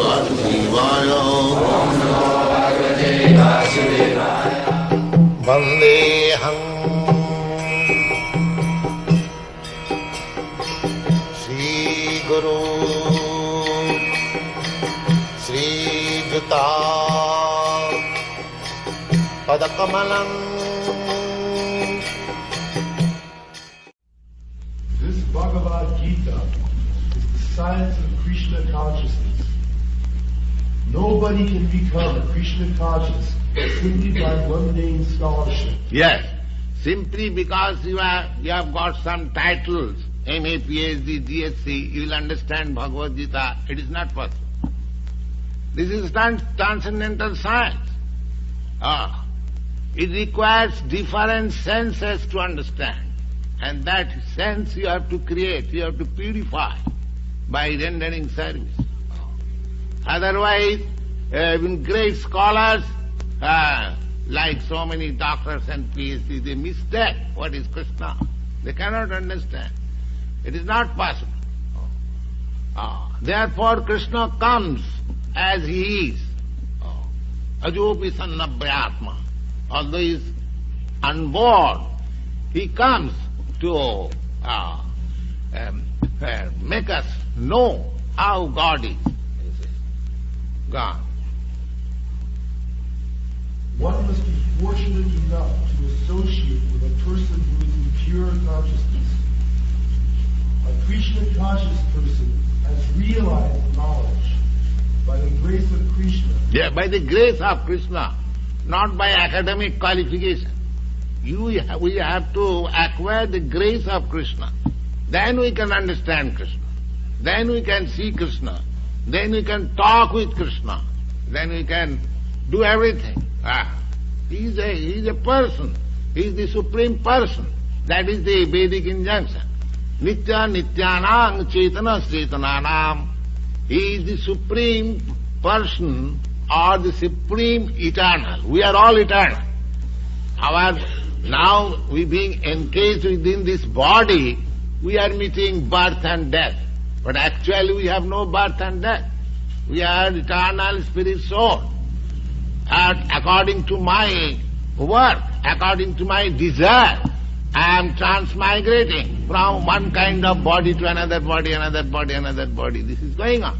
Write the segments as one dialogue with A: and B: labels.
A: वासुदेवाय वन्देऽहम् श्रीगुरु श्रीयुता पदकमलम्
B: This Bhagavad Gita is the science of Krishna consciousness. Nobody can become Krishna conscious simply by mundane scholarship.
A: Yes, simply because you have, you have got some titles, MA, PhD, GSC, you will understand Bhagavad Gita. It is not possible. This is trans- transcendental science. Ah, it requires different senses to understand. And that sense you have to create, you have to purify by rendering service. Otherwise, uh, even great scholars, uh, like so many doctors and PhDs, they mistake what is Krishna. They cannot understand. It is not possible. Ah, therefore, Krishna comes as he is. Ah, Ajopi sannabhyatma. Although he is unborn, he comes to uh, um, uh, make us know how God is. God.
B: One must be fortunate enough to associate with a person who is in pure consciousness. A Krishna conscious person has realized knowledge by the grace of Krishna.
A: Yeah, by the grace of Krishna, not by academic qualification. You, we have to acquire the grace of Krishna. Then we can understand Krishna. Then we can see Krishna. Then you can talk with Krishna. Then you can do everything. Ah, a, he is a person. He is the supreme person. That is the Vedic injunction. Nitya nityanang chetana chetananam. He is the supreme person or the supreme eternal. We are all eternal. Our now we being encased within this body, we are meeting birth and death. But actually we have no birth and death. We are eternal spirit soul. And according to my work, according to my desire, I am transmigrating from one kind of body to another body, another body, another body. This is going on.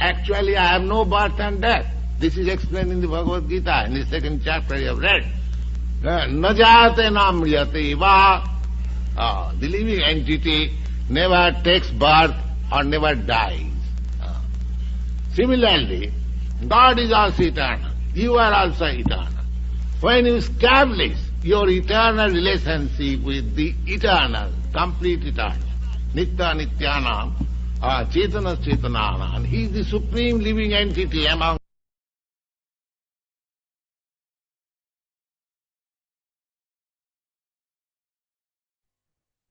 A: Actually, I have no birth and death. This is explained in the Bhagavad Gita, in the second chapter you have read. Uh, Na jate na va. Uh, the living entity never takes birth or never dies. Uh, Similarly, God is also eternal. You are also eternal. When you establish your eternal relationship with the eternal, complete eternal, Nitya Nityanam, uh, Chetana Chetananam, He is the supreme living entity among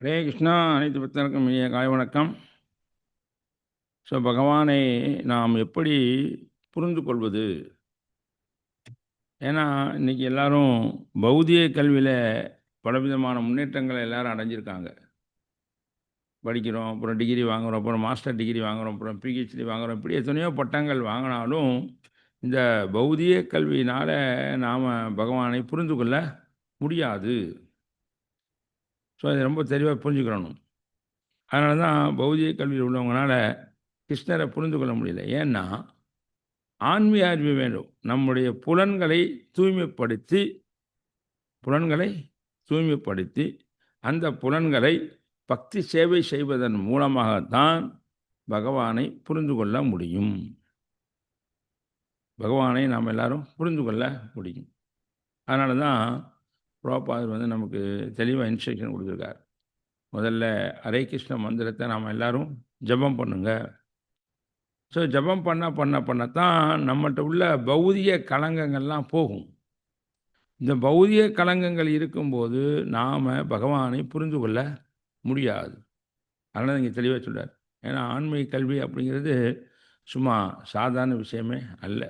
C: Hare Krishna அனைத்து பக்தருக்கும் இனிய காலை வணக்கம் so பகவானை நாம் எப்படி புரிந்து கொள்வது ஏன்னா இன்னைக்கு எல்லாரும் பௌதிக கல்வியில் பலவிதமான முன்னேற்றங்களை எல்லாரும் அடைஞ்சிருக்காங்க. படிக்கிறோம் அப்புறம் டிகிரி வாங்குகிறோம் அப்புறம் மாஸ்டர் டிகிரி வாங்குகிறோம் அப்புறம் பிஹெச்டி வாங்குகிறோம் இப்படி எத்தனையோ பட்டங்கள் வாங்கினாலும் இந்த பௌதிக கல்வியினால் நாம் பகவானை புரிந்து கொள்ள முடியாது. ஸோ அதை ரொம்ப தெளிவாக புரிஞ்சுக்கிறணும். அதனால தான் பௌதிக கல்வியில் உள்ளவங்களால கிருஷ்ணரை புரிந்து கொள்ள முடியல. ஏன்னா ஆன்மீக அறிவு வேண்டும். நம்முடைய புலன்களை தூய்மைப்படுத்தி புலன்களை தூய்மைப்படுத்தி அந்த புலன்களை பக்தி சேவை செய்வதன் மூலமாகத்தான் பகவானை புரிந்து கொள்ள முடியும். பகவானை நாம் எல்லாரும் புரிந்து கொள்ள முடியும். அதனால தான் புரோபாதர் வந்து நமக்கு தெளிவாக இன்ஸ்ட்ரக்ஷன் கொடுத்துருக்கார். முதல்ல ஹரே கிருஷ்ண மந்திரத்தை நாம் எல்லாரும் ஜெபம் பண்ணுங்கள் ஸோ ஜெபம் பண்ண பண்ண பண்ணத்தான் நம்மகிட்ட உள்ள பௌதிக கலங்கங்கள்லாம் போகும். இந்த பௌதிக கலங்கங்கள் இருக்கும்போது நாம் பகவானை புரிந்து கொள்ள முடியாது. அதனால் இங்கே தெளிவாக சொல்கிறார் ஏன்னா ஆன்மீக கல்வி அப்படிங்கிறது சும்மா சாதாரண விஷயமே அல்ல.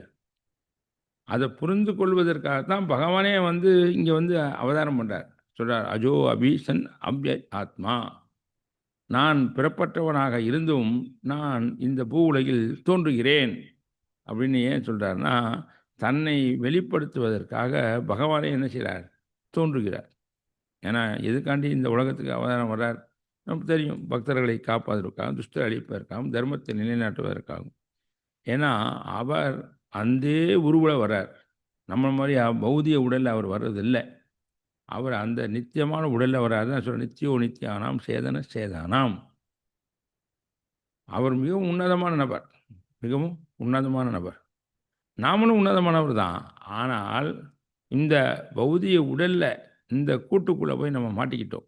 C: அதை புரிந்து கொள்வதற்காகத்தான் பகவானே வந்து இங்கே வந்து அவதாரம் பண்ணுறார் சொல்கிறார் அஜோ அபீசன் அப்ய ஆத்மா. நான் பிறப்பற்றவனாக இருந்தும் நான் இந்த பூ உலகில் தோன்றுகிறேன். அப்படின்னு ஏன் சொல்கிறாருன்னா தன்னை வெளிப்படுத்துவதற்காக பகவானே என்ன செய்கிறார் தோன்றுகிறார். ஏன்னா எதுக்காண்டி இந்த உலகத்துக்கு அவதாரம் வர்றார்? நமக்கு தெரியும் பக்தர்களை காப்பாதற்காகவும் துஷ்டர் அழிப்பதற்காகவும் தர்மத்தை நிலைநாட்டுவதற்காகவும். ஏன்னா அவர் அந்தே உருவில் வர்றார். நம்ம மாதிரி பௌதிக உடலில் அவர் வர்றதில்லை. அவர் அந்த நித்தியமான உடலில் வராது தான் சொல்ல நித்தியோ நித்தியானாம் சேதன சேதானாம். அவர் மிகவும் உன்னதமான நபர். மிகவும் உன்னதமான நபர். நாமளும் உன்னதமானவர் தான். ஆனால் இந்த பௌதிய உடலில் இந்த கூட்டுக்குள்ளே போய் நம்ம மாட்டிக்கிட்டோம்.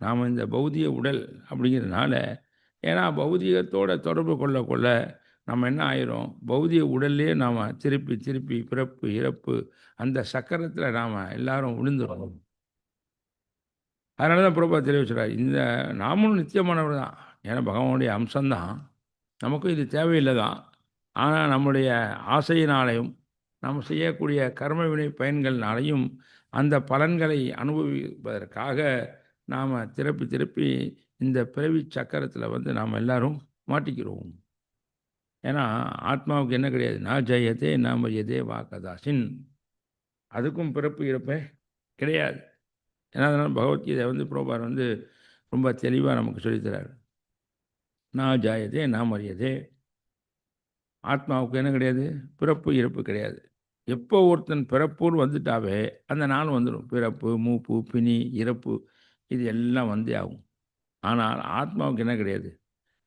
C: நாம் இந்த பௌதிய உடல் அப்படிங்கிறதுனால ஏன்னா பௌதிகத்தோட தொடர்பு கொள்ள கொள்ள நம்ம என்ன ஆயிரும்? பௌதிக உடல்லே நாம் திருப்பி திருப்பி பிறப்பு இறப்பு அந்த சக்கரத்தில் நாம் எல்லாரும் விழுந்துடும் அதனால தான் பிரபா தெரிவிச்சுறார் இந்த நாமளும் நித்தியமானவர் தான். ஏன்னா பகவானுடைய அம்சம்தான். நமக்கும் இது தேவையில்லை தான் ஆனால் நம்முடைய ஆசையினாலையும் நாம் செய்யக்கூடிய கர்ம வினை பயன்களினாலையும் அந்த பலன்களை அனுபவிப்பதற்காக நாம் திருப்பி திருப்பி இந்த பிறவி சக்கரத்தில் வந்து நாம் எல்லாரும் மாட்டிக்கிறோம். ஏன்னா ஆத்மாவுக்கு என்ன கிடையாது? நான் ஜெயதே நாம் எதே வாக்கதாசின் அதுக்கும் பிறப்பு இறப்பே கிடையாது. ஏன்னா அதனால் பகவத்கீதை வந்து புரோபார் வந்து ரொம்ப தெளிவாக நமக்கு சொல்லித்தரார். நான் ஜாயதே நாம் அறியதே ஆத்மாவுக்கு என்ன கிடையாது? பிறப்பு இறப்பு கிடையாது. எப்போ ஒருத்தன் பிறப்புன்னு வந்துட்டாவே அந்த நாள் வந்துடும் பிறப்பு மூப்பு பிணி இறப்பு இது எல்லாம் வந்தே ஆகும். ஆனால் ஆத்மாவுக்கு என்ன கிடையாது?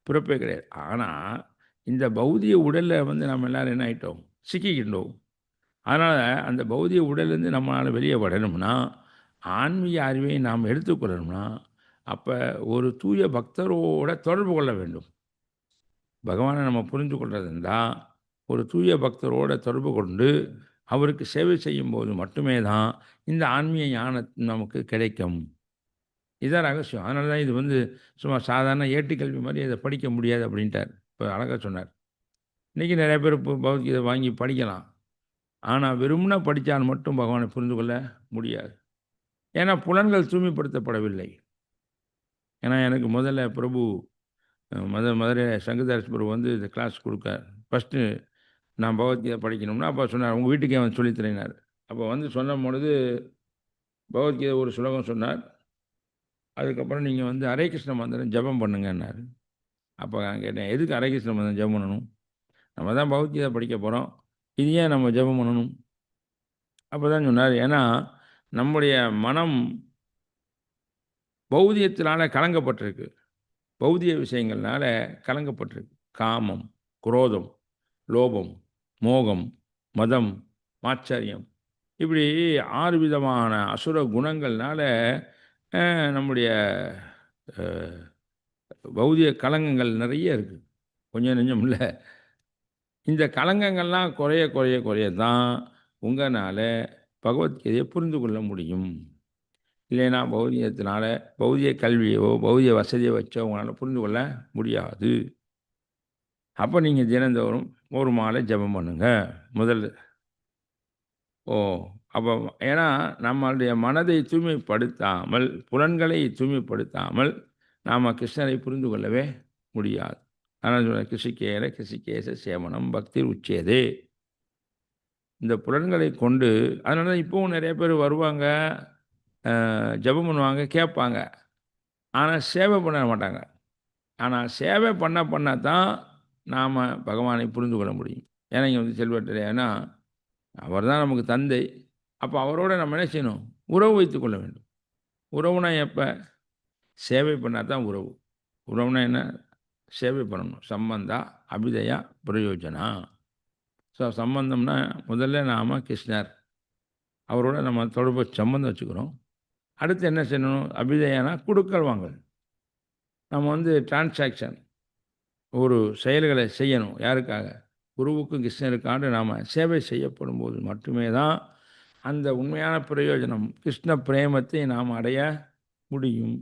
C: பிறப்பே கிடையாது. ஆனால் இந்த பௌதிய உடலில் வந்து நம்ம எல்லோரும் என்ன ஆகிட்டோம் சிக்கிக்கிட்டோம் அதனால் அந்த பௌதிய உடல்லேருந்து நம்மளால் வெளியே வரணும்னா ஆன்மீக அறிவை நாம் எடுத்துக்கொள்ளணும்னா அப்போ ஒரு தூய பக்தரோட தொடர்பு கொள்ள வேண்டும். பகவானை நம்ம புரிந்து கொள்றதுண்டா ஒரு தூய பக்தரோட தொடர்பு கொண்டு அவருக்கு சேவை செய்யும் போது மட்டுமே தான் இந்த ஆன்மீக ஞானம் நமக்கு கிடைக்கும். இதான் ரகசியம். அதனால தான் இது வந்து சும்மா சாதாரண ஏட்டுக்கல்வி மாதிரி இதை படிக்க முடியாது அப்படின்ட்டார். இப்போ அழகாக சொன்னார். இன்றைக்கி நிறைய பேர் இப்போ பகவத்கீதை வாங்கி படிக்கலாம். ஆனால் வெறும்னா படித்தால் மட்டும் பகவானை புரிந்து கொள்ள முடியாது. ஏன்னா புலன்கள் தூய்மைப்படுத்தப்படவில்லை. ஏன்னா எனக்கு முதல்ல பிரபு மத மதுரை சங்கதாஸ் பிரபு வந்து இந்த கிளாஸ் கொடுக்கார். ஃபஸ்ட்டு நான் பகவத்கீதை படிக்கணும்னா அப்போ சொன்னார். உங்கள் வீட்டுக்கே வந்து சொல்லித்தரினார் அப்போ வந்து சொன்ன பொழுது பகவத்கீதை ஒரு சுலகம் சொன்னார். அதுக்கப்புறம் நீங்கள் வந்து ஹரே கிருஷ்ண மந்திரம் ஜபம் பண்ணுங்கன்னாரு. அப்போ நான் கேட்டேன் எதுக்கு ஹரே நம்ம மந்திரம் பண்ணணும்? நம்ம தான் பகவத்கீதை படிக்க போகிறோம் இது ஏன் நம்ம ஜெபம் பண்ணணும்? அப்போ தான் சொன்னார். ஏன்னா நம்முடைய மனம் பௌதியத்தினால் கலங்கப்பட்டிருக்கு. பௌதிய விஷயங்கள்னால கலங்கப்பட்டிருக்கு. காமம் குரோதம் லோபம் மோகம் மதம் மாச்சரியம். இப்படி ஆறு விதமான அசுர குணங்கள்னால நம்முடைய பௌதிக கலங்கங்கள் நிறைய இருக்குது கொஞ்சம் நெஞ்சம் இல்லை. இந்த கலங்கங்கள்லாம் குறைய குறைய குறைய தான் உங்களால் பகவத்கீதையை புரிந்து கொள்ள முடியும். இல்லைன்னா பௌதிகத்தினால பௌதிக கல்வியோ பௌதிக வசதியை வச்சோ உங்களால் புரிந்து கொள்ள முடியாது. அப்போ நீங்கள் தினந்தோறும் ஒரு மாலை ஜபம் பண்ணுங்கள் முதல் ஓ அப்போ ஏன்னா நம்மளுடைய மனதை தூய்மைப்படுத்தாமல் புலன்களை தூய்மைப்படுத்தாமல் நாம் கிருஷ்ணரை புரிந்து கொள்ளவே முடியாது. ஆனால் சொல்ல கிருஷிகேர கிருஷிகேச சேமனம் பக்தி உச்சேதே. இந்த புலன்களை கொண்டு அதனால தான் இப்போவும் நிறைய பேர் வருவாங்க ஜபம் பண்ணுவாங்க கேட்பாங்க. ஆனால் சேவை பண்ண மாட்டாங்க. ஆனால் சேவை பண்ண பண்ண தான் நாம் பகவானை புரிந்து கொள்ள முடியும். ஏன்னா இங்கே வந்து செல்வட்டர் ஏன்னா அவர் தான் நமக்கு தந்தை. அப்போ அவரோட நம்ம என்ன செய்யணும்? உறவு வைத்து கொள்ள வேண்டும். உறவுனா எப்போ? சேவை பண்ணால் தான் உறவு. உறவுனா என்ன? சேவை பண்ணணும். சம்பந்தா அபிதயா பிரயோஜனா. ஸோ சம்பந்தம்னா முதல்ல நாம் கிருஷ்ணர். அவரோட நம்ம தொடர்பு சம்பந்தம் வச்சுக்கிறோம். அடுத்து என்ன செய்யணும்? அபிதயானா கொடுக்கல் வாங்கல். நம்ம வந்து டிரான்சாக்ஷன் ஒரு செயல்களை செய்யணும். யாருக்காக? குருவுக்கும் கிருஷ்ணருக்காண்டு நாம் சேவை செய்யப்படும் போது மட்டுமே தான் அந்த உண்மையான பிரயோஜனம் கிருஷ்ண பிரேமத்தை நாம் அடைய முடியும்.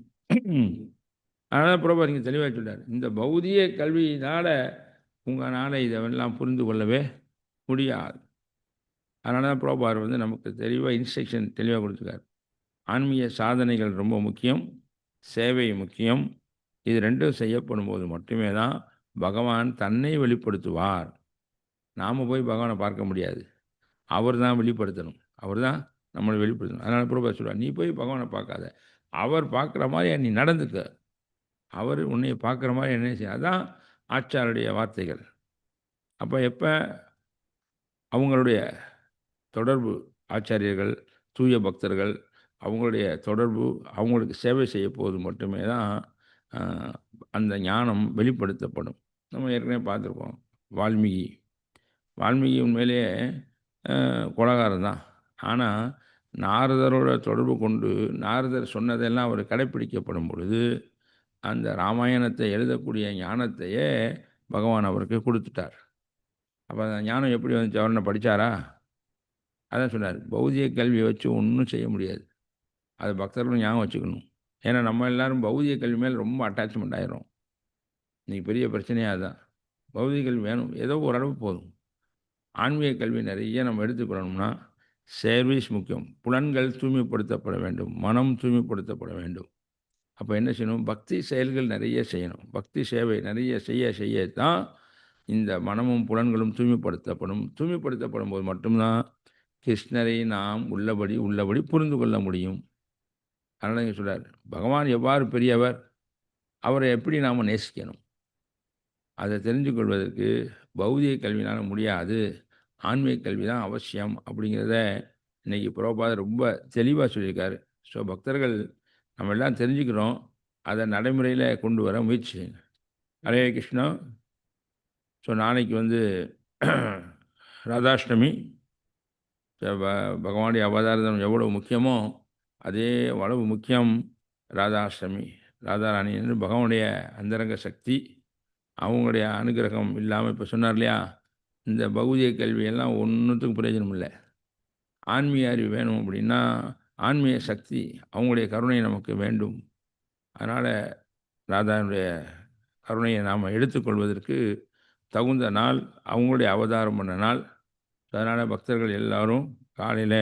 C: அதனால் பிரபா நீங்கள் தெளிவாக சொல்கிறார் இந்த பௌதிக கல்வியினால் உங்களால் இதெல்லாம் புரிந்து கொள்ளவே முடியாது. அதனால தான் பிரபார் வந்து நமக்கு தெளிவாக இன்ஸ்ட்ரக்ஷன் தெளிவாக கொடுத்துருக்கார். ஆன்மீக சாதனைகள் ரொம்ப முக்கியம். சேவை முக்கியம். இது ரெண்டும் செய்யப்படும் போது மட்டுமே தான் பகவான் தன்னை வெளிப்படுத்துவார். நாம் போய் பகவானை பார்க்க முடியாது. அவர் தான் வெளிப்படுத்தணும். அவர் தான் நம்மளை வெளிப்படுத்தணும். அதனால் பிரபா சொல்லுவார் நீ போய் பகவானை பார்க்காத. அவர் பார்க்குற மாதிரி நீ நடந்துக்க. அவர் உன்னை பார்க்குற மாதிரி என்ன செய்ய அதான் ஆச்சாருடைய வார்த்தைகள். அப்போ எப்போ அவங்களுடைய தொடர்பு ஆச்சாரியர்கள் தூய பக்தர்கள் அவங்களுடைய தொடர்பு அவங்களுக்கு சேவை செய்ய போது மட்டுமே தான் அந்த ஞானம் வெளிப்படுத்தப்படும். நம்ம ஏற்கனவே பார்த்துருக்கோம். வால்மீகி. வால்மீகி உண்மையிலேயே கொலகாரம் தான். ஆனால் நாரதரோட தொடர்பு கொண்டு நாரதர் சொன்னதெல்லாம் அவர் கடைப்பிடிக்கப்படும் பொழுது அந்த ராமாயணத்தை எழுதக்கூடிய ஞானத்தையே பகவான் அவருக்கு கொடுத்துட்டார். அப்போ அந்த ஞானம் எப்படி வந்துச்சு? அவர் படித்தாரா அதான் சொன்னார் பௌதிக கல்வியை வச்சு ஒன்றும் செய்ய முடியாது. அது பக்தர்களும் ஞாபகம் வச்சுக்கணும். ஏன்னா நம்ம எல்லோரும் பௌதிக கல்வி மேலே ரொம்ப அட்டாச்மெண்ட் ஆயிரும் இன்றைக்கி பெரிய பிரச்சனையாக அதுதான் பௌதிக கல்வி வேணும். ஏதோ ஓரளவு போதும். ஆன்மீக கல்வி நிறைய நம்ம எடுத்துக்கிறோம்னா சர்வீஸ் முக்கியம். புலன்கள் தூய்மைப்படுத்தப்பட வேண்டும். மனம் தூய்மைப்படுத்தப்பட வேண்டும். அப்போ என்ன செய்யணும்? பக்தி செயல்கள் நிறைய செய்யணும். பக்தி சேவை நிறைய செய்ய செய்ய தான் இந்த மனமும் புலன்களும் தூய்மைப்படுத்தப்படும். தூய்மைப்படுத்தப்படும் போது மட்டும்தான் கிருஷ்ணரை நாம் உள்ளபடி உள்ளபடி புரிந்து கொள்ள முடியும். அதனால் இங்கே சொல்கிறார் பகவான் எவ்வாறு பெரியவர் அவரை எப்படி நாம் நேசிக்கணும்? அதை தெரிஞ்சு கொள்வதற்கு பௌதிக கல்வினால் முடியாது. ஆன்மீக கல்வி தான் அவசியம் அப்படிங்கிறத இன்னைக்கு புரோபாதர் ரொம்ப தெளிவாக சொல்லியிருக்காரு. ஸோ பக்தர்கள் நம்ம எல்லாம் தெரிஞ்சுக்கிறோம். அதை நடைமுறையில் கொண்டு வர முயற்சி செய்யுங்க. ஹரே கிருஷ்ணா. ஸோ நாளைக்கு வந்து ராதாஷ்டமி. பகவானுடைய அவதாரம் எவ்வளவு முக்கியமோ அதே அளவு முக்கியம் ராதாஷ்டமி. ராதாராணி என்று பகவானுடைய அந்தரங்க சக்தி அவங்களுடைய அனுகிரகம் இல்லாமல் இப்போ சொன்னார் இல்லையா? இந்த பௌதிக கல்வியெல்லாம் ஒன்றுத்துக்கும் பிரயோஜனம் இல்லை. ஆன்மீக அறிவு வேணும் அப்படின்னா ஆன்மீக சக்தி அவங்களுடைய கருணை நமக்கு வேண்டும். அதனால் ராதாவுடைய கருணையை நாம் எடுத்துக்கொள்வதற்கு தகுந்த நாள் அவங்களுடைய அவதாரம் பண்ண நாள். அதனால் பக்தர்கள் எல்லோரும் காலையில்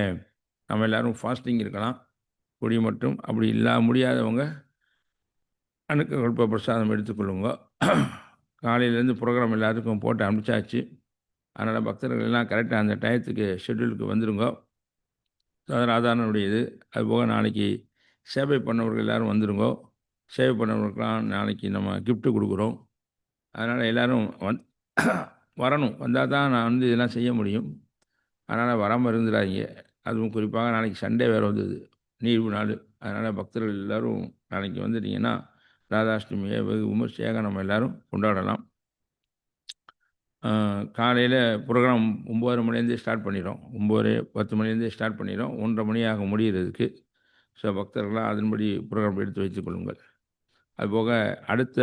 C: நம்ம எல்லாரும் ஃபாஸ்டிங் இருக்கலாம். குடி மட்டும் அப்படி இல்லா முடியாதவங்க அணுக்க குழப்ப பிரசாதம் எடுத்துக்கொள்ளுங்க. காலையிலேருந்து ப்ரோக்ராம் எல்லாத்துக்கும் போட்டு அனுப்பிச்சாச்சு. அதனால் பக்தர்கள் எல்லாம் கரெக்டாக அந்த டயத்துக்கு ஷெட்யூலுக்கு வந்துடுங்க ராதானுடைய இது அதுபோக நாளைக்கு சேவை பண்ணவர்கள் எல்லோரும் வந்துடுங்கோ சேவை பண்ணவர்களுக்கெல்லாம் நாளைக்கு நம்ம கிஃப்ட்டு கொடுக்குறோம். அதனால் எல்லோரும் வந் வரணும். வந்தால் தான் நான் வந்து இதெல்லாம் செய்ய முடியும். அதனால் வராமல் இருந்துடாதீங்க. அதுவும் குறிப்பாக நாளைக்கு சண்டே வேறு வந்தது. நீர்வு நாள். அதனால் பக்தர்கள் எல்லோரும் நாளைக்கு வந்துட்டிங்கன்னா ராதாஷ்டமியை வெகு விமர்சையாக நம்ம எல்லோரும் கொண்டாடலாம். காலையில் ப்ரோக்ராம் ஒம்பது மணிலேருந்தே ஸ்டார்ட் பண்ணிடும் ஒம்பது பத்து மணிலேருந்தே ஸ்டார்ட் பண்ணிடும் ஒன்றரை மணியாக முடிகிறதுக்கு ஸோ பக்தர்களாக அதன்படி ப்ரோக்ராம் எடுத்து வைத்துக்கொள்ளுங்கள் அதுபோக அடுத்த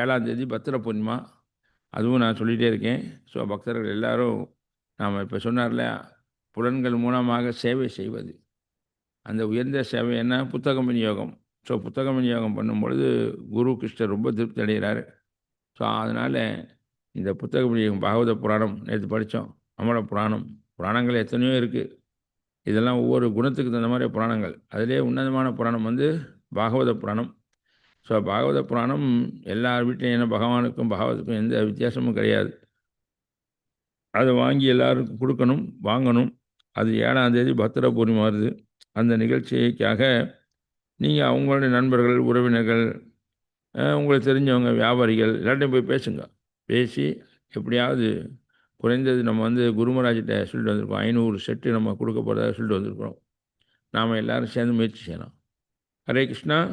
C: ஏழாம் தேதி பத்திர பூர்ணிமா. அதுவும் நான் சொல்லிகிட்டே இருக்கேன். ஸோ பக்தர்கள் எல்லாரும் நாம் இப்போ சொன்னார்ல புலன்கள் மூலமாக சேவை செய்வது. அந்த உயர்ந்த சேவை என்ன? புத்தகம் விநியோகம். ஸோ புத்தகம் விநியோகம் பண்ணும்பொழுது குரு கிருஷ்ணர் ரொம்ப திருப்தி அடைகிறார். ஸோ அதனால் இந்த புத்தக பிடிக்கும் பாகவத புராணம் நேற்று படித்தோம் அமர புராணம். புராணங்கள் எத்தனையோ இருக்குது இதெல்லாம் ஒவ்வொரு குணத்துக்கு தகுந்த மாதிரி புராணங்கள். அதிலே உன்னதமான புராணம் வந்து பாகவத புராணம். ஸோ பாகவத புராணம் எல்லார் வீட்லையும் என்ன பகவானுக்கும் பாகவதுக்கும் எந்த வித்தியாசமும் கிடையாது. அதை வாங்கி எல்லாருக்கும் கொடுக்கணும் வாங்கணும். அது ஏழாம் தேதி பத்திர பூர்ணிமா வருது. அந்த நிகழ்ச்சிக்காக நீங்கள் அவங்களுடைய நண்பர்கள் உறவினர்கள் உங்களுக்கு தெரிஞ்சவங்க வியாபாரிகள் எல்லார்ட்டையும் போய் பேசுங்க. பேசி எப்படியாவது குறைந்தது நம்ம வந்து குருமராஜிட்ட சொல்லிட்டு வந்திருக்கோம். ஐநூறு செட்டு நம்ம கொடுக்க போகிறதா சொல்லிட்டு வந்திருக்கிறோம். நாம் எல்லோரும் சேர்ந்து முயற்சி செய்யலாம். ஹரே கிருஷ்ணா.